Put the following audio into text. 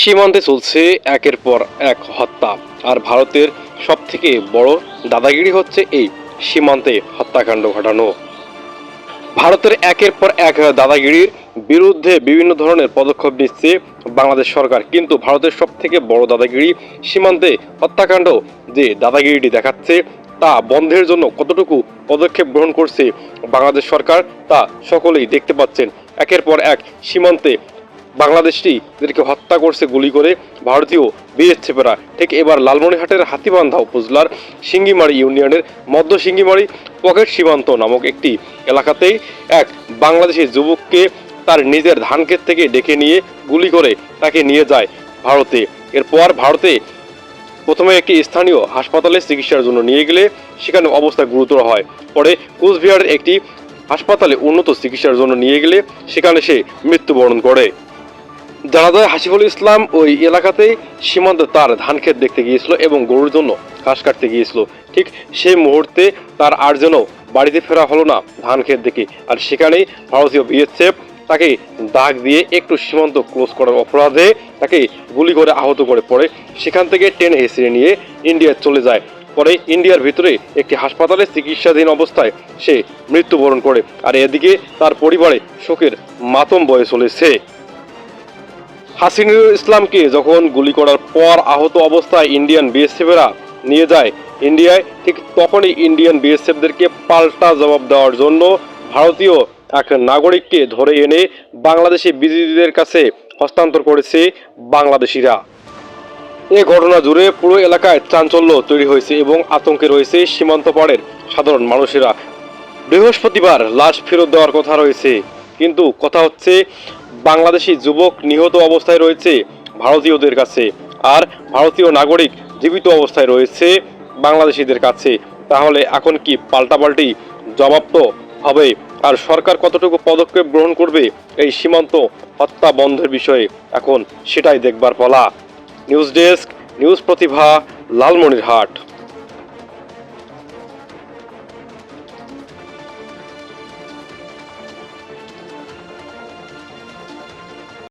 সীমান্তে চলছে একের পর এক হত্যা, আর ভারতের সব থেকে বড় দাদাগিরি হচ্ছে এই সীমান্তে হত্যাকাণ্ড ঘটানো। ভারতের একের পর এক দাদাগিরির বিরুদ্ধে বিভিন্ন ধরনের পদক্ষেপ নিচ্ছে বাংলাদেশ সরকার, কিন্তু ভারতের সব থেকে বড় দাদাগিরি সীমান্তে হত্যাকাণ্ড যে দাদাগিরিটি দেখাচ্ছে, তা বন্ধের জন্য কতটুকু পদক্ষেপ গ্রহণ করছে বাংলাদেশ সরকার, তা সকলেই দেখতে পাচ্ছেন। একের পর এক সীমান্তে বাংলাদেশটি যাদেরকে হত্যা করছে গুলি করে ভারতীয় বিএসএফেরা ঠিক এবার লালমনিরহাটের হাতিবান্ধা উপজেলার সিঙ্গিমারি ইউনিয়নের মধ্য সিঙ্গিমারি পকেট সীমান্ত নামক একটি এলাকাতেই এক বাংলাদেশি যুবককে তার নিজের ধানক্ষেত থেকে ডেকে নিয়ে গুলি করে তাকে নিয়ে যায় ভারতে। এরপর ভারতে প্রথমে একটি স্থানীয় হাসপাতালে চিকিৎসার জন্য নিয়ে গেলে সেখানে অবস্থা গুরুতর হয়। পরে কোচবিহারের একটি হাসপাতালে উন্নত চিকিৎসার জন্য নিয়ে গেলে সেখানে সে মৃত্যুবরণ করে। জানা হাসিফুল ইসলাম ওই এলাকাতেই সীমান্ত তার ধান ক্ষেত দেখতে গিয়েছিল এবং গরুর জন্য ঘাস কাটতে গিয়েছিল। ঠিক সেই মুহূর্তে তার আর যেন বাড়িতে ফেরা হলো না ধান ক্ষেত দেখে। আর সেখানেই ভারতীয় বিএসএফ তাকে দাগ দিয়ে একটু সীমান্ত ক্লোজ করার অপরাধে তাকে গুলি করে আহত করে পড়ে। সেখান থেকে টেনে হেসড়ে নিয়ে ইন্ডিয়া চলে যায়। পরে ইন্ডিয়ার ভিতরে একটি হাসপাতালে চিকিৎসাধীন অবস্থায় সে মৃত্যুবরণ করে। আর এদিকে তার পরিবারে শোকের মাতম বয়ে চলেছে। হাসিনুল ইসলামকে যখন গুলি করার পর আহত অবস্থায় ইন্ডিয়ান বিএসএফেরা নিয়ে যায় ইন্ডিয়ায়, ঠিক তখনই ইন্ডিয়ান বিএসএফদেরকে পাল্টা জবাব দেওয়ার জন্য ভারতীয় এক নাগরিককে ধরে এনে বাংলাদেশি বিজিবিদের কাছে হস্তান্তর করেছে বাংলাদেশিরা। এ ঘটনা জুড়ে পুরো এলাকায় চাঞ্চল্য তৈরি হয়েছে এবং আতঙ্কে রয়েছে সীমান্ত পাড়ের সাধারণ মানুষেরা। বৃহস্পতিবার লাশ ফেরত দেওয়ার কথা রয়েছে, কিন্তু কথা হচ্ছে বাংলাদেশি যুবক নিহত অবস্থায় রয়েছে ভারতীয়দের কাছে। আর ভারতীয় নাগরিক জীবিত অবস্থায় রয়েছে বাংলাদেশিদের কাছে। তাহলে এখন কি পাল্টাপাল্টি জবাব তো হবে। আর সরকার কতটুকু পদক্ষেপ গ্রহণ করবে এই সীমান্ত হত্যা বন্ধের বিষয়ে এখন সেটাই দেখবার পালা। News desk, news Pratibha, Lalmonirhat.